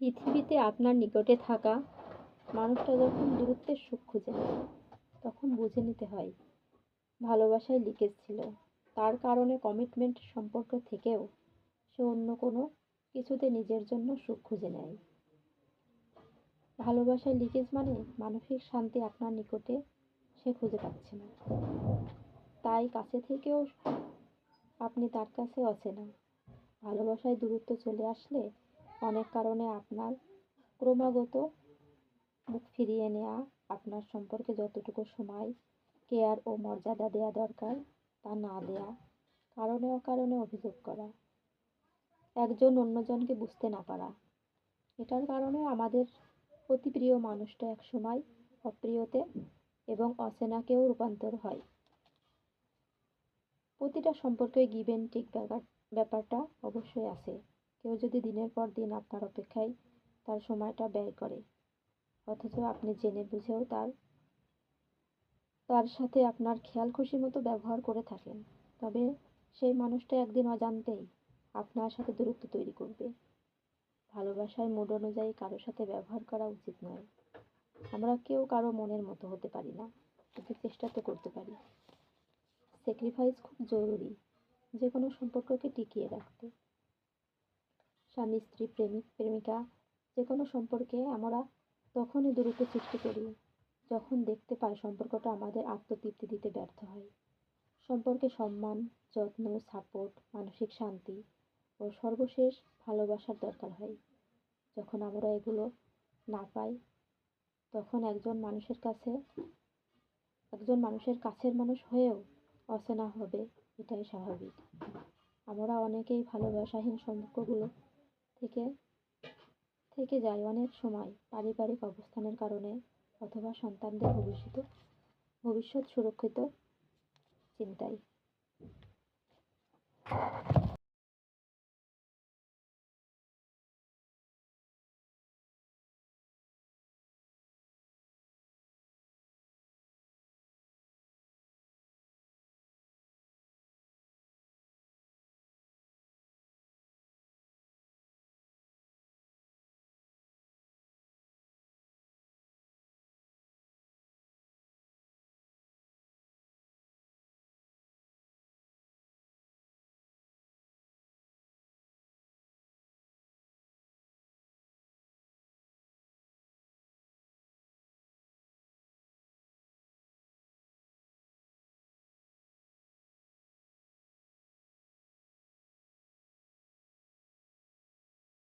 পৃথিবীতে আপনার নিকটে থাকা মানুষটা যখন দূরত্বের সুখ খুঁজে তখন বুঝে নিতে হয়, ভালোবাসায় লিকেজ ছিল। তার কারণে কমিটমেন্ট সম্পর্ক থেকেও সে অন্য কোনো কিছুতে নিজের জন্য সুখ খুঁজে নেয়। ভালোবাসায় লিকেজ মানে মানসিক শান্তি আপনার নিকটে সে খুঁজে পাচ্ছে না। তাই কাছে থেকেও আপনি তার কাছে অচেনা। ভালোবাসায় দূরত্ব চলে আসলে অনেক কারণে আপনার ক্রমাগত মুখ ফিরিয়ে নেওয়া আপনার সম্পর্কে যতটুকু সময়, কেয়ার ও মর্যাদা দেওয়া দরকার তা না দেয়া, কারণে অকারণে অভিযোগ করা। একজন অন্যজনকে বুঝতে না পারা। এটার কারণে আমাদের অতি প্রিয় মানুষটা একসময় অপ্রিয়তে এবং অচেনাকেও রূপান্তর হয়। প্রতিটা সম্পর্কে গিভেন ঠিক ব্যাপার, ব্যাপারটা অবশ্যই আছে। কেউ যদি দিনের পর দিন আপনার অপেক্ষায় তার সময়টা ব্যয় করে, অথচ আপনি জেনে বুঝেও তার তার সাথে আপনার খেয়াল খুশি মতো ব্যবহার করে থাকেন। তবে সেই মানুষটা একদিন অজান্তেই আপনার সাথে দূরত্ব তৈরি করবে। ভালোবাসায় মুড অনুযায়ী কারও সাথে ব্যবহার করা উচিত নয়। আমরা কেউ কারও মনের মতো হতে পারি না, কিন্তু চেষ্টা তো করতে পারি। স্যাক্রিফাইস খুব জরুরি যে কোনো সম্পর্ককে টিকিয়ে রাখতে। স্বামী, স্ত্রী, প্রেমিক, প্রেমিকা যে কোনো সম্পর্কে আমরা তখনই দূরত্ব সৃষ্টি করি, যখন দেখতে পাই সম্পর্কটা আমাদের আত্মতৃপ্তি দিতে ব্যর্থ হয়। সম্পর্কে সম্মান, যত্ন সাপোর্ট মানসিক শান্তি ও সর্বশেষ ভালোবাসার দরকার হয়। যখন আমরা এগুলো না পাই, তখন একজন মানুষের কাছে, একজন মানুষের কাছের মানুষ হয়েও অচেনা হবে, এটাই স্বাভাবিক। আমরা অনেকেই ভালোবাসাহীন সম্পর্কগুলো থেকে থেকে যায় অনেক সময় পারিবারিক অবস্থানের কারণে অথবা সন্তানদের ভবিষ্যৎ ভবিষ্যৎ সুরক্ষিত চিন্তায়।